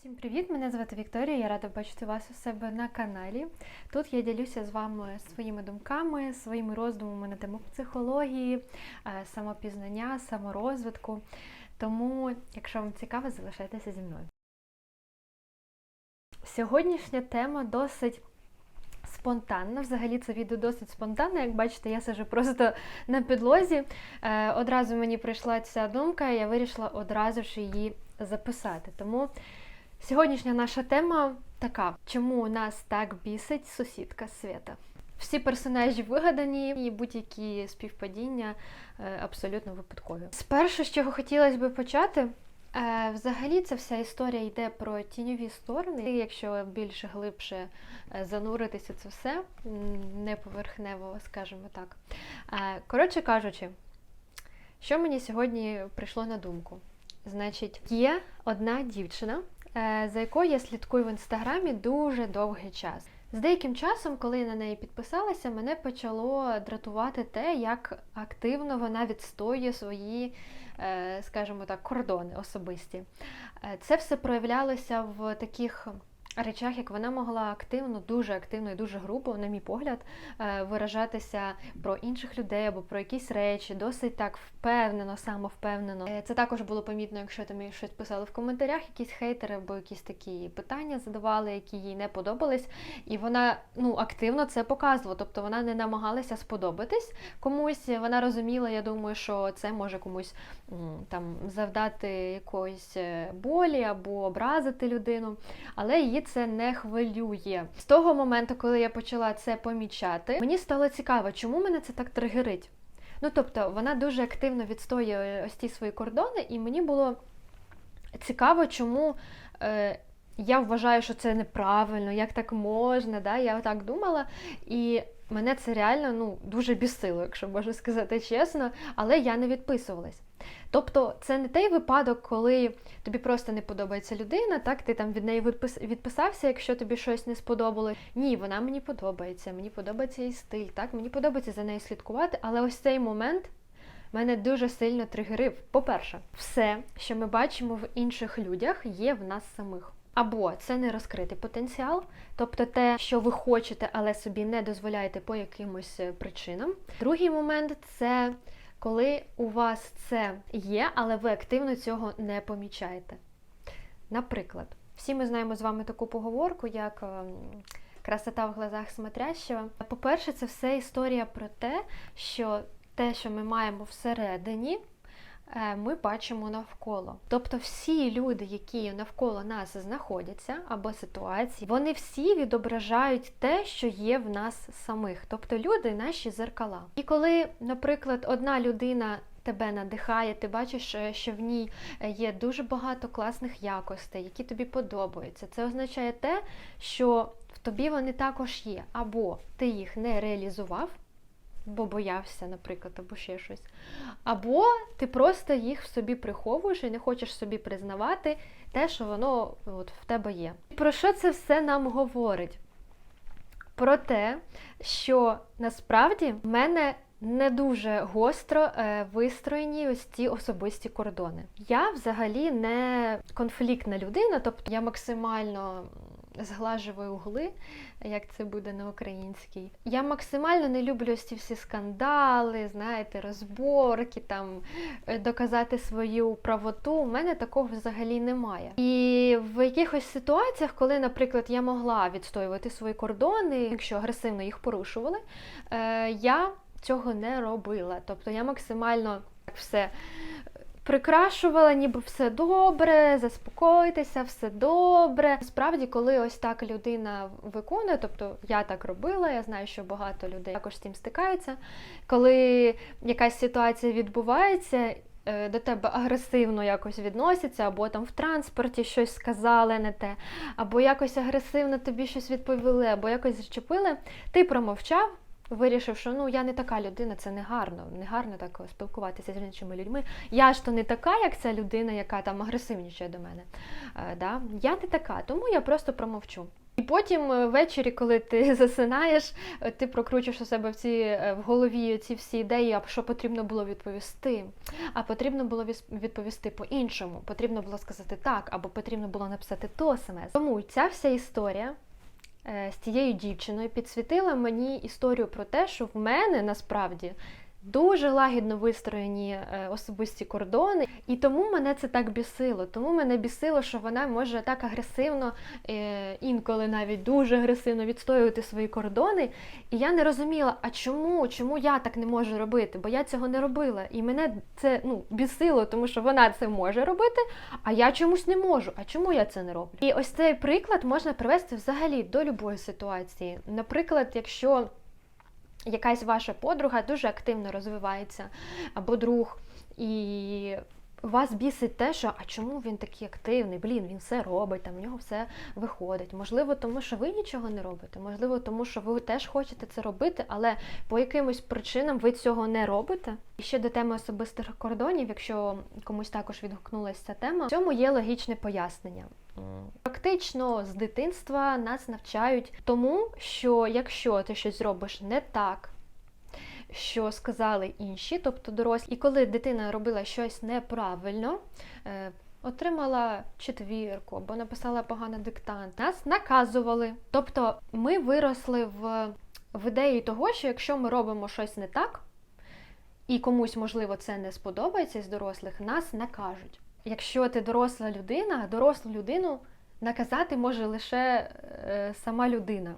Всім привіт! Мене звати Вікторія. Я рада бачити вас у себе на каналі. Тут я ділюся з вами своїми думками, своїми роздумами на тему психології, е, самопізнання, саморозвитку. Тому, якщо вам цікаво, залишайтеся зі мною. Сьогоднішня тема досить спонтанна. Взагалі це відео досить спонтанне. Як бачите, я сижу просто на підлозі. Е, Одразу мені прийшла ця думка, і я вирішила одразу ж її записати. Тому Сьогоднішня наша тема така: чому нас так бісить сусідка Свята? Всі персонажі вигадані, і будь-які співпадіння е, абсолютно випадкові. Спершу, з чого хотілося би почати, е, взагалі ця вся історія йде про тіньові сторони. Якщо більше глибше е, зануритися це все, не поверхнево, скажімо так. Коротше кажучи, що мені сьогодні прийшло на думку? Значить, є одна дівчина, за якою я слідкую в інстаграмі дуже довгий час. З деяким часом, коли я на неї підписалася, мене почало дратувати те, як активно вона відстоює свої, е, скажімо так, кордони особисті. Е, Це все проявлялося в таких речах, як вона могла активно, дуже активно і дуже грубо, на мій погляд, е, виражатися про інших людей або про якісь речі, досить так впевнено, самовпевнено. Е, Це також було помітно, якщо там щось писали в коментарях, якісь хейтери або якісь такі питання задавали, які їй не подобались. І вона ну активно це показувала. Тобто вона не намагалася сподобатись комусь. Вона розуміла, я думаю, що це може комусь там завдати якоїсь е, болі або образити людину, але її це не хвилює. З того моменту, коли я почала це помічати, мені стало цікаво, чому мене це так тригерить. Ну, тобто, вона дуже активно відстоює ось ті свої кордони, і мені було цікаво, чому е, я вважаю, що це неправильно, як так можна. Да? Я так думала. І мене це реально ну, дуже бісило, якщо можна сказати чесно, але я не відписувалась. Тобто це не той випадок, коли тобі просто не подобається людина, так ти там від неї відпис- відписався, якщо тобі щось не сподобалось. Ні, вона мені подобається, мені подобається її стиль, так мені подобається за нею слідкувати, але ось цей момент мене дуже сильно тригерив. По-перше, все, що ми бачимо в інших людях, є в нас самих. Або це не розкритий потенціал, тобто те, що ви хочете, але собі не дозволяєте по якимось е, причинам. Другий момент це коли у вас це є, але ви активно цього не помічаєте. Наприклад, всі ми знаємо з вами таку поговорку, як ем, красота в глазах смотрящого. По-перше, це все історія про те, що те, що ми маємо всередині, ми бачимо навколо. Тобто всі люди, які навколо нас знаходяться, або ситуації, вони всі відображають те, що є в нас самих. Тобто люди наші зеркала. І коли, наприклад, одна людина. Тебе надихає, ти бачиш, е, що в ній е, є дуже багато класних якостей, які тобі подобаються. Це означає те, що в тобі вони також є. Або ти їх не реалізував, бо боявся, наприклад, або ще щось. Або ти просто їх в собі приховуєш і не хочеш собі признавати те, що воно от, в тебе є. Про що це все нам говорить? Про те, що насправді в мене не дуже гостро е, вистроєні ось ці особисті кордони. Я взагалі не конфліктна людина, тобто я максимально зглажую угли, як це буде на українській. Я максимально не люблю ось ці всі скандали, знаєте, розборки, там е, доказати свою правоту. У мене такого взагалі немає. І в якихось ситуаціях, коли, наприклад, я могла відстоювати свої кордони, якщо агресивно їх порушували, е, я цього не робила. Тобто я максимально все прикрашувала, ніби все добре, заспокойтеся, все добре. Справді, коли ось так людина виконує, тобто я так робила, я знаю, що багато людей також з цим стикаються. Коли якась ситуація відбувається. е, До тебе агресивно якось відносяться, або там в транспорті щось сказали не те, або якось агресивно тобі щось відповіли, або якось зачепили, ти промовчав, вирішив, що ну я не така людина, це не гарно, не гарно так спілкуватися з іншими людьми. Я ж то не така, як ця людина, яка там агресивнічає до мене. Е, да? Я не така, тому я просто промовчу. І потім е, ввечері, коли ти засинаєш, е, ти прокручуєш у себе в ці е, в голові ці всі ідеї, а що потрібно було відповісти. А потрібно було відповісти по-іншому. Потрібно було сказати так, або потрібно було написати то смс. Тому ця вся історія з цією дівчиною підсвітила мені історію про те, що в мене насправді дуже лагідно вистроєні е, особисті кордони, і тому мене це так бісило. Тому мене бісило, що вона може так агресивно, е, інколи навіть дуже агресивно відстоювати свої кордони. І я не розуміла, а чому? Чому я так не можу робити? Бо я цього не робила. І мене це ну, бісило, тому що вона це може робити, а я чомусь не можу. А чому я це не роблю? І ось цей приклад можна привести взагалі до любої ситуації. Наприклад, якщо якась ваша подруга дуже активно розвивається, або друг, і вас бісить те, що а чому він такий активний? Блін, він все робить, там в нього все виходить. Можливо, тому що ви нічого не робите, можливо, тому що ви теж хочете це робити, але по якимось причинам ви цього не робите. І ще до теми особистих кордонів, якщо комусь також відгукнулася ця тема, в цьому є логічне пояснення. Фактично з дитинства нас навчають тому, що якщо ти щось зробиш не так, що сказали інші, тобто дорослі, і коли дитина робила щось неправильно, е, отримала четвірку або написала поганий диктант, нас наказували. Тобто ми виросли в, в ідеї того, що якщо ми робимо щось не так, і комусь, можливо, це не сподобається з дорослих, нас накажуть. Якщо ти доросла людина, дорослу людину наказати може лише е, сама людина.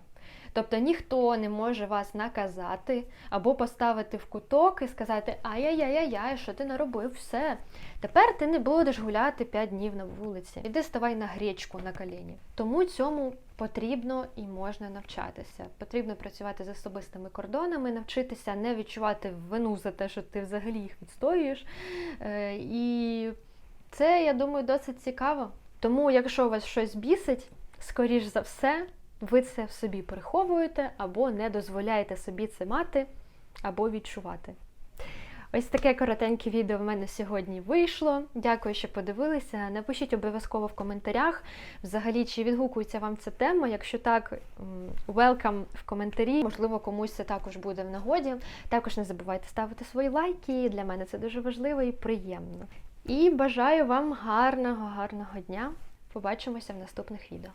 Тобто ніхто не може вас наказати або поставити в куток і сказати ай-яй-яй-яй, що ти наробив, все. Тепер ти не будеш гуляти 5 днів на вулиці. Іди ставай на гречку на коліні. Тому цьому потрібно і можна навчатися. Потрібно працювати з особистими кордонами, навчитися не відчувати вину за те, що ти взагалі їх відстоюєш. Е, І це, я думаю, досить цікаво. Тому, якщо вас щось бісить, скоріш за все, ви це в собі приховуєте або не дозволяєте собі це мати, або відчувати. Ось таке коротеньке відео в мене сьогодні вийшло. Дякую, що подивилися. Напишіть обов'язково в коментарях, взагалі, чи відгукується вам ця тема. Якщо так, welcome в коментарі. Можливо, комусь це також буде в нагоді. Також не забувайте ставити свої лайки. Для мене це дуже важливо і приємно. І бажаю вам гарного, гарного дня. Побачимося в наступних відео.